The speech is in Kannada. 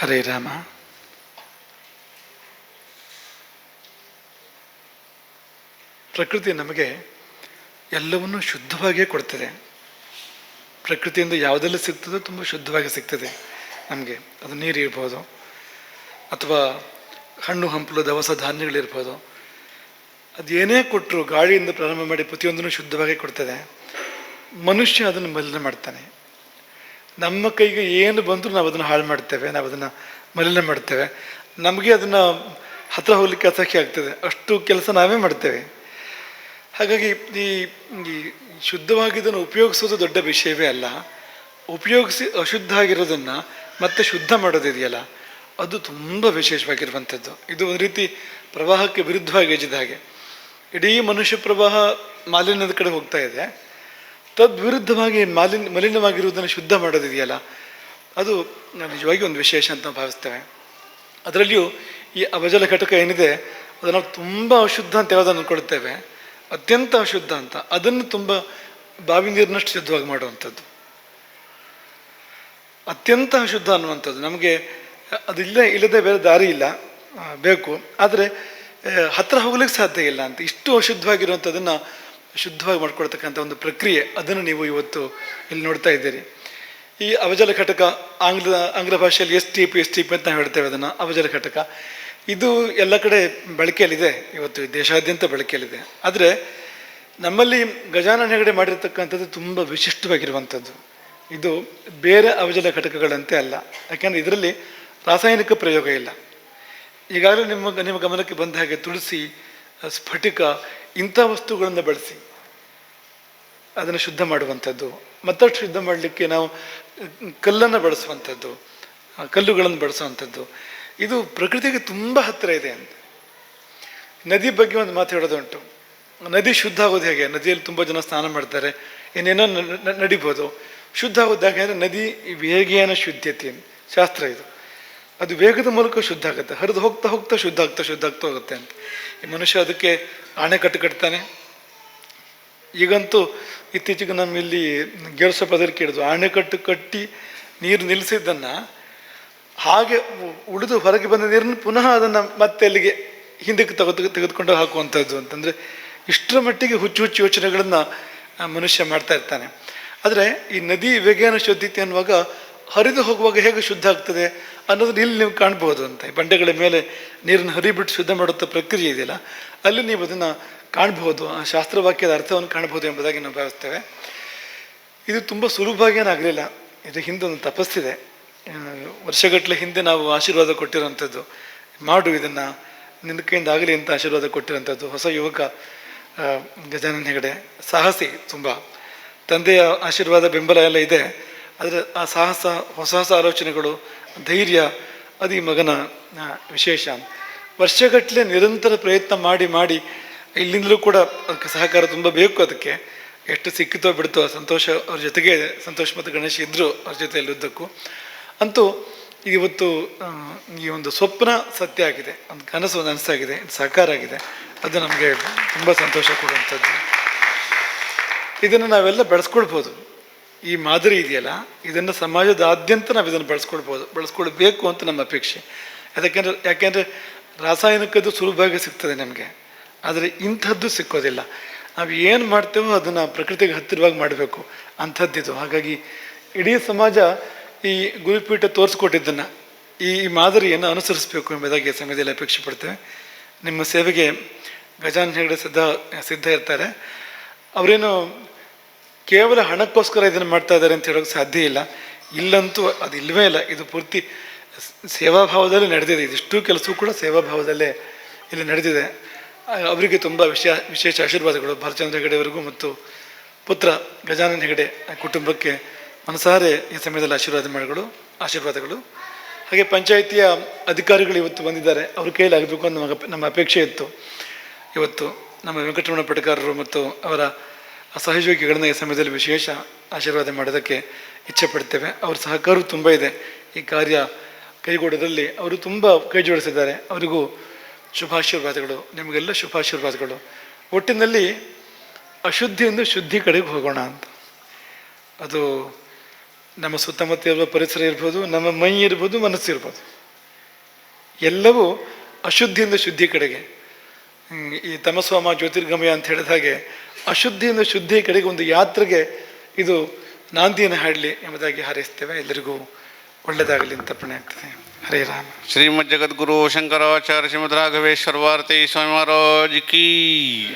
ಹರೇ ರಾಮ. ಪ್ರಕೃತಿ ನಮಗೆ ಎಲ್ಲವನ್ನೂ ಶುದ್ಧವಾಗಿಯೇ ಕೊಡ್ತದೆ. ಪ್ರಕೃತಿಯಿಂದ ಯಾವುದೆಲ್ಲ ಸಿಗ್ತದೋ ತುಂಬ ಶುದ್ಧವಾಗಿ ಸಿಗ್ತದೆ ನಮಗೆ. ಅದು ನೀರು ಇರ್ಬೋದು ಅಥವಾ ಹಣ್ಣು ಹಂಪಲು, ದವಸ ಧಾನ್ಯಗಳಿರ್ಬೋದು. ಅದೇನೇ ಕೊಟ್ಟರು ಗಾಳಿಯಿಂದ ಪ್ರಾರಂಭ ಮಾಡಿ ಪ್ರತಿಯೊಂದನ್ನು ಶುದ್ಧವಾಗಿ ಕೊಡ್ತದೆ. ಮನುಷ್ಯ ಅದನ್ನು ಮಲಿನ ಮಾಡ್ತಾನೆ. ನಮ್ಮ ಕೈಗೆ ಏನು ಬಂದರೂ ನಾವು ಅದನ್ನು ಹಾಳು ಮಾಡ್ತೇವೆ, ನಾವು ಅದನ್ನು ಮಲಿನ ಮಾಡ್ತೇವೆ. ನಮಗೆ ಅದನ್ನು ಹತ್ರ ಹೋಗ್ಲಿಕ್ಕೆ ಅಸಹ್ಯ ಆಗ್ತದೆ. ಅಷ್ಟು ಕೆಲಸ ನಾವೇ ಮಾಡ್ತೇವೆ. ಹಾಗಾಗಿ ಈ ಈ ಶುದ್ಧವಾಗಿದ್ದನ್ನು ಉಪಯೋಗಿಸೋದು ದೊಡ್ಡ ವಿಷಯವೇ ಅಲ್ಲ. ಉಪಯೋಗಿಸಿ ಅಶುದ್ಧ ಆಗಿರೋದನ್ನು ಮತ್ತೆ ಶುದ್ಧ ಮಾಡೋದಿದೆಯಲ್ಲ, ಅದು ತುಂಬ ವಿಶೇಷವಾಗಿರುವಂಥದ್ದು. ಇದು ಒಂದು ರೀತಿ ಪ್ರವಾಹಕ್ಕೆ ವಿರುದ್ಧವಾಗಿ ಎಜ್ಜಿದ ಹಾಗೆ. ಇಡೀ ಮನುಷ್ಯ ಪ್ರವಾಹ ಮಾಲಿನ್ಯದ ಕಡೆ ಹೋಗ್ತಾ ಇದೆ. ತದ್ವಿರುದ್ಧವಾಗಿ ಮಾಲಿನ್, ಮಲಿನವಾಗಿರುವುದನ್ನು ಶುದ್ಧ ಮಾಡೋದಿದೆಯಲ್ಲ, ಅದು ನಿಜವಾಗಿ ಒಂದು ವಿಶೇಷ ಅಂತ ನಾವು ಭಾವಿಸ್ತೇವೆ. ಅದರಲ್ಲಿಯೂ ಈ ಅವಜಲ ಘಟಕ ಏನಿದೆ, ಅದನ್ನು ನಾವು ತುಂಬ ಅಶುದ್ಧ ಅಂತ ಯಾವುದನ್ನು ಅಂದ್ಕೊಳ್ತೇವೆ. ಅತ್ಯಂತ ಅಶುದ್ಧ ಅಂತ, ಅದನ್ನು ತುಂಬ ಬಾವಿ ನೀರಿನಷ್ಟು ಶುದ್ಧವಾಗಿ ಮಾಡುವಂಥದ್ದು. ಅತ್ಯಂತ ಅಶುದ್ಧ ಅನ್ನುವಂಥದ್ದು. ನಮಗೆ ಅದಿಲ್ಲ ಇಲ್ಲದೆ ಬೇರೆ ದಾರಿ ಇಲ್ಲ ಬೇಕು. ಆದರೆ ಹತ್ತಿರ ಹೋಗ್ಲಿಕ್ಕೆ ಸಾಧ್ಯ ಇಲ್ಲ ಅಂತ, ಇಷ್ಟು ಅಶುದ್ಧವಾಗಿರುವಂಥದ್ದನ್ನು ಶುದ್ಧವಾಗಿ ಮಾಡ್ಕೊಳ್ತಕ್ಕಂಥ ಒಂದು ಪ್ರಕ್ರಿಯೆ, ಅದನ್ನು ನೀವು ಇವತ್ತು ಇಲ್ಲಿ ನೋಡ್ತಾ ಇದ್ದೀರಿ. ಈ ಅವಜಲ ಘಟಕ ಆಂಗ್ಲ ಆಂಗ್ಲ ಭಾಷೆಯಲ್ಲಿ S T P S T P ಅಂತ ಹೇಳ್ತೇವೆ ಅದನ್ನು, ಅವಜಲ ಘಟಕ. ಇದು ಎಲ್ಲ ಕಡೆ ಬಳಕೆಯಲ್ಲಿದೆ ಇವತ್ತು, ದೇಶಾದ್ಯಂತ ಬಳಕೆಯಲ್ಲಿದೆ. ಆದರೆ ನಮ್ಮಲ್ಲಿ ಗಜಾನನ ಹೆಗಡೆ ಮಾಡಿರ್ತಕ್ಕಂಥದ್ದು ತುಂಬ ವಿಶಿಷ್ಟವಾಗಿರುವಂಥದ್ದು. ಇದು ಬೇರೆ ಅವಜಲ ಘಟಕಗಳಂತೆ ಅಲ್ಲ. ಯಾಕೆಂದರೆ ಇದರಲ್ಲಿ ರಾಸಾಯನಿಕ ಪ್ರಯೋಗ ಇಲ್ಲ. ಈಗಾಗಲೇ ನಿಮ್ಮ ನಿಮ್ಮ ಗಮನಕ್ಕೆ ಬಂದ ಹಾಗೆ ತುಳಸಿ, ಸ್ಫಟಿಕ ಇಂಥ ವಸ್ತುಗಳನ್ನು ಬಳಸಿ ಅದನ್ನು ಶುದ್ಧ ಮಾಡುವಂಥದ್ದು. ಮತ್ತಷ್ಟು ಶುದ್ಧ ಮಾಡಲಿಕ್ಕೆ ನಾವು ಕಲ್ಲನ್ನು ಬಳಸುವಂಥದ್ದು ಕಲ್ಲುಗಳನ್ನು ಬಳಸುವಂಥದ್ದು. ಇದು ಪ್ರಕೃತಿಗೆ ತುಂಬ ಹತ್ತಿರ ಇದೆ ಅಂತ. ನದಿ ಬಗ್ಗೆ ಒಂದು ಮಾತು ಹೇಳೋದುಂಟು. ನದಿ ಶುದ್ಧ ಆಗೋದು ಹೇಗೆ? ನದಿಯಲ್ಲಿ ತುಂಬ ಜನ ಸ್ನಾನ ಮಾಡ್ತಾರೆ ಏನೇನೋ ನಡಿಬೋದು. ಶುದ್ಧ ಆಗೋದು ಹಾಗೆ ಅಂದರೆ ನದಿ ವೇಗಿಯನ ಶುದ್ಧತೆ ಶಾಸ್ತ್ರ ಇದು. ಅದು ವೇಗದ ಮೂಲಕ ಶುದ್ಧ ಆಗುತ್ತೆ. ಹರಿದು ಹೋಗ್ತಾ ಹೋಗ್ತಾ ಶುದ್ಧ ಆಗ್ತಾ ಶುದ್ಧ ಆಗ್ತಾ ಹೋಗುತ್ತೆ ಅಂತ. ಈ ಮನುಷ್ಯ ಅದಕ್ಕೆ ಆಣೆಕಟ್ಟು ಕಟ್ತಾನೆ. ಈಗಂತೂ ಇತ್ತೀಚೆಗೆ ನಮ್ಮಲ್ಲಿ ಗೆಲ್ಸೋ ಪದರಿ ಕೇಳಿದ್ವು. ಆಣೆಕಟ್ಟು ಕಟ್ಟಿ ನೀರು ನಿಲ್ಲಿಸಿದ್ದನ್ನು ಹಾಗೆ ಉಳಿದು ಹೊರಗೆ ಬಂದ ನೀರನ್ನು ಪುನಃ ಅದನ್ನು ಮತ್ತೆ ಅಲ್ಲಿಗೆ ಹಿಂದಕ್ಕೆ ತೆಗೆದು ತೆಗೆದುಕೊಂಡು ಹಾಕುವಂಥದ್ದು ಅಂತಂದರೆ ಇಷ್ಟರ ಮಟ್ಟಿಗೆ ಹುಚ್ಚು ಹುಚ್ಚು ಯೋಚನೆಗಳನ್ನು ಮನುಷ್ಯ ಮಾಡ್ತಾ ಇರ್ತಾನೆ. ಆದರೆ ಈ ನದಿ ವೇಗನ ಶುದ್ಧತೆ ಅನ್ನುವಾಗ ಹರಿದು ಹೋಗುವಾಗ ಹೇಗೆ ಶುದ್ಧ ಆಗ್ತದೆ? ಅನ್ನೋದನ್ನ ಇಲ್ಲಿ ನೀವು ಕಾಣ್ಬೋದು ಅಂತ. ಈ ಬಂಡೆಗಳ ಮೇಲೆ ನೀರನ್ನು ಹರಿಬಿಟ್ಟು ಶುದ್ಧ ಮಾಡುವಂಥ ಪ್ರಕ್ರಿಯೆ ಇದೆಯಲ್ಲ, ಅಲ್ಲಿ ನೀವು ಅದನ್ನು ಕಾಣಬಹುದು ಆ ಶಾಸ್ತ್ರವಾಕ್ಯದ ಅರ್ಥವನ್ನು ಕಾಣಬಹುದು ಎಂಬುದಾಗಿ ನಾವು ಭಾವಿಸ್ತೇವೆ. ಇದು ತುಂಬ ಸುಲಭವಾಗಿ ಏನಾಗಲಿಲ್ಲ ಇದು ಹಿಂದೆ ಒಂದು ತಪಸ್ಸಿದೆ. ವರ್ಷಗಟ್ಟಲೆ ಹಿಂದೆ ನಾವು ಆಶೀರ್ವಾದ ಕೊಟ್ಟಿರೋಂಥದ್ದು ಮಾಡು ಇದನ್ನು, ನಿನ್ನ ಕೈಯಿಂದ ಆಗಲಿ ಅಂತ ಆಶೀರ್ವಾದ ಕೊಟ್ಟಿರೋಂಥದ್ದು ಹೊಸ ಯುವಕ ಗಜಾನನ ಹೆಗಡೆ, ಸಾಹಸಿ ತುಂಬ. ತಂದೆಯ ಆಶೀರ್ವಾದ ಬೆಂಬಲ ಎಲ್ಲ ಇದೆ, ಆದರೆ ಆ ಸಾಹಸ, ಹೊಸ ಹೊಸ ಆಲೋಚನೆಗಳು ಧೈರ್ಯ, ಅದು ಈ ಮಗನ ವಿಶೇಷ. ವರ್ಷಗಟ್ಟಲೆ ನಿರಂತರ ಪ್ರಯತ್ನ ಮಾಡಿ ಮಾಡಿ, ಇಲ್ಲಿಂದಲೂ ಕೂಡ ಅದಕ್ಕೆ ಸಹಕಾರ ತುಂಬ ಬೇಕು ಅದಕ್ಕೆ. ಎಷ್ಟು ಸಿಕ್ಕಿತೋ ಬಿಡ್ತೋ ಸಂತೋಷ ಅವ್ರ ಜೊತೆಗೆ, ಸಂತೋಷ್ ಮತ್ತು ಗಣೇಶ್ ಇದ್ದರು ಅವ್ರ ಜೊತೆಯಲ್ಲಿ ಉದ್ದಕ್ಕೂ ಅಂತೂ, ಇವತ್ತು ಈ ಒಂದು ಸ್ವಪ್ನ ಸತ್ಯ ಆಗಿದೆ. ಒಂದು ಕನಸು, ಒಂದು ಅನಿಸಾಗಿದೆ ಸಾಕಾರ ಆಗಿದೆ. ಅದು ನಮಗೆ ತುಂಬ ಸಂತೋಷ ಕೊಡುವಂಥದ್ದು. ಇದನ್ನು ನಾವೆಲ್ಲ ಬೆಳೆಸ್ಕೊಳ್ಬೋದು. ಈ ಮಾದರಿ ಇದೆಯಲ್ಲ, ಇದನ್ನು ಸಮಾಜದಾದ್ಯಂತ ನಾವು ಇದನ್ನು ಬಳಸ್ಕೊಳ್ಬೋದು, ಬಳಸ್ಕೊಳ್ಬೇಕು ಅಂತ ನಮ್ಮ ಅಪೇಕ್ಷೆ. ಯಾಕೆಂದರೆ ಯಾಕೆಂದರೆ ರಾಸಾಯನಿಕದ್ದು ಸುಲಭವಾಗಿ ಸಿಗ್ತದೆ ನಮಗೆ, ಆದರೆ ಇಂಥದ್ದು ಸಿಕ್ಕೋದಿಲ್ಲ. ನಾವು ಏನು ಮಾಡ್ತೇವೋ ಅದನ್ನು ಪ್ರಕೃತಿಗೆ ಹತ್ತಿರವಾಗಿ ಮಾಡಬೇಕು, ಅಂಥದ್ದಿದು. ಹಾಗಾಗಿ ಇಡೀ ಸಮಾಜ ಈ ಗುರುಪೀಠ ತೋರಿಸ್ಕೊಟ್ಟಿದ್ದನ್ನು, ಈ ಮಾದರಿಯನ್ನು ಅನುಸರಿಸಬೇಕು ಎಂಬುದಾಗಿ ಸಮಯದಲ್ಲಿ ಅಪೇಕ್ಷೆ ಪಡ್ತೇವೆ. ನಿಮ್ಮ ಸೇವೆಗೆ ಗಜಾನ್ ಹೆಗಡೆ ಸಿದ್ಧ ಸಿದ್ಧ ಇರ್ತಾರೆ. ಅವರೇನು ಕೇವಲ ಹಣಕ್ಕೋಸ್ಕರ ಇದನ್ನು ಮಾಡ್ತಾ ಇದ್ದಾರೆ ಅಂತ ಹೇಳೋಕ್ಕೆ ಸಾಧ್ಯ ಇಲ್ಲ. ಇಲ್ಲಂತೂ ಅದು ಇಲ್ಲವೇ ಇಲ್ಲ. ಇದು ಪೂರ್ತಿ ಸೇವಾಭಾವದಲ್ಲಿ ನಡೆದಿದೆ. ಇದಿಷ್ಟು ಕೆಲಸವೂ ಕೂಡ ಸೇವಾಭಾವದಲ್ಲೇ ಇಲ್ಲಿ ನಡೆದಿದೆ. ಅವರಿಗೆ ತುಂಬ ವಿಶೇಷ ವಿಶೇಷ ಆಶೀರ್ವಾದಗಳು. ಭಾರಚಂದ್ರ ಹೆಗಡೆಯವರಿಗೂ ಮತ್ತು ಪುತ್ರ ಗಜಾನಂದ ಹೆಗಡೆ ಕುಟುಂಬಕ್ಕೆ ಮನಸಾರೆ ಈ ಸಮಯದಲ್ಲಿ ಆಶೀರ್ವಾದ ಮಾಡಿಗಳು ಆಶೀರ್ವಾದಗಳು. ಹಾಗೆ ಪಂಚಾಯಿತಿಯ ಅಧಿಕಾರಿಗಳು ಇವತ್ತು ಬಂದಿದ್ದಾರೆ. ಅವ್ರ ಆಗಬೇಕು ಅಂತ ನಮ್ಮ ನಮ್ಮ ಅಪೇಕ್ಷೆ ಇತ್ತು. ಇವತ್ತು ನಮ್ಮ ವೆಂಕಟರಮಣ ಪಟಕಾರರು ಮತ್ತು ಅವರ ಸಹಯೋಗಿಗಳನ್ನ ಈ ಸಮಯದಲ್ಲಿ ವಿಶೇಷ ಆಶೀರ್ವಾದ ಮಾಡೋದಕ್ಕೆ ಇಚ್ಛೆ ಪಡ್ತೇವೆ ಅವ್ರ ಸಹಕಾರವು ತುಂಬ ಇದೆ. ಈ ಕಾರ್ಯ ಕೈಗೂಡೋದ್ರಲ್ಲಿ ಅವರು ತುಂಬ ಕೈ ಜೋಡಿಸಿದ್ದಾರೆ. ಅವರಿಗೂ ಶುಭಾಶೀರ್ವಾದಗಳು, ನಿಮಗೆಲ್ಲ ಶುಭಾಶೀರ್ವಾದಗಳು. ಒಟ್ಟಿನಲ್ಲಿ ಅಶುದ್ಧಿಯಿಂದ ಶುದ್ಧಿ ಕಡೆಗೆ ಹೋಗೋಣ ಅಂತ. ಅದು ನಮ್ಮ ಸುತ್ತಮುತ್ತ ಇರುವ ಪರಿಸರ ಇರ್ಬೋದು, ನಮ್ಮ ಮೈ ಇರ್ಬೋದು, ಮನಸ್ಸು ಇರ್ಬೋದು. ಎಲ್ಲವೂ ಅಶುದ್ಧಿಯಿಂದ ಶುದ್ಧಿ ಕಡೆಗೆ. ಈ ತಮಸ್ವಾಮ ಜ್ಯೋತಿರ್ಗಮಯ ಅಂತ ಹೇಳಿದ ಹಾಗೆ ಅಶುದ್ಧಿಯಿಂದ ಶುದ್ಧಿ ಕಡೆಗೆ ಒಂದು ಯಾತ್ರೆಗೆ ಇದು ನಾಂದಿಯನ್ನು ಹಾಡಲಿ ಎಂಬುದಾಗಿ ಹಾರೈಸ್ತೇವೆ. ಎಲ್ಲರಿಗೂ ಒಳ್ಳೆಯದಾಗಲಿ ಅಂತ ಪುಣ್ಯ ಆಗ್ತದೆ. ಹರೇ ರಾಮ. ಶ್ರೀಮದ್ ಜಗದ್ಗುರು ಶಂಕರಾಚಾರ್ಯ ಶ್ರೀಮದ್ ರಾಘವೇಶ್ವರ ವಾರ್ತೆ ಸ್ವಾಮಿ ಮಹಾರಾಜ್ ಕೀ.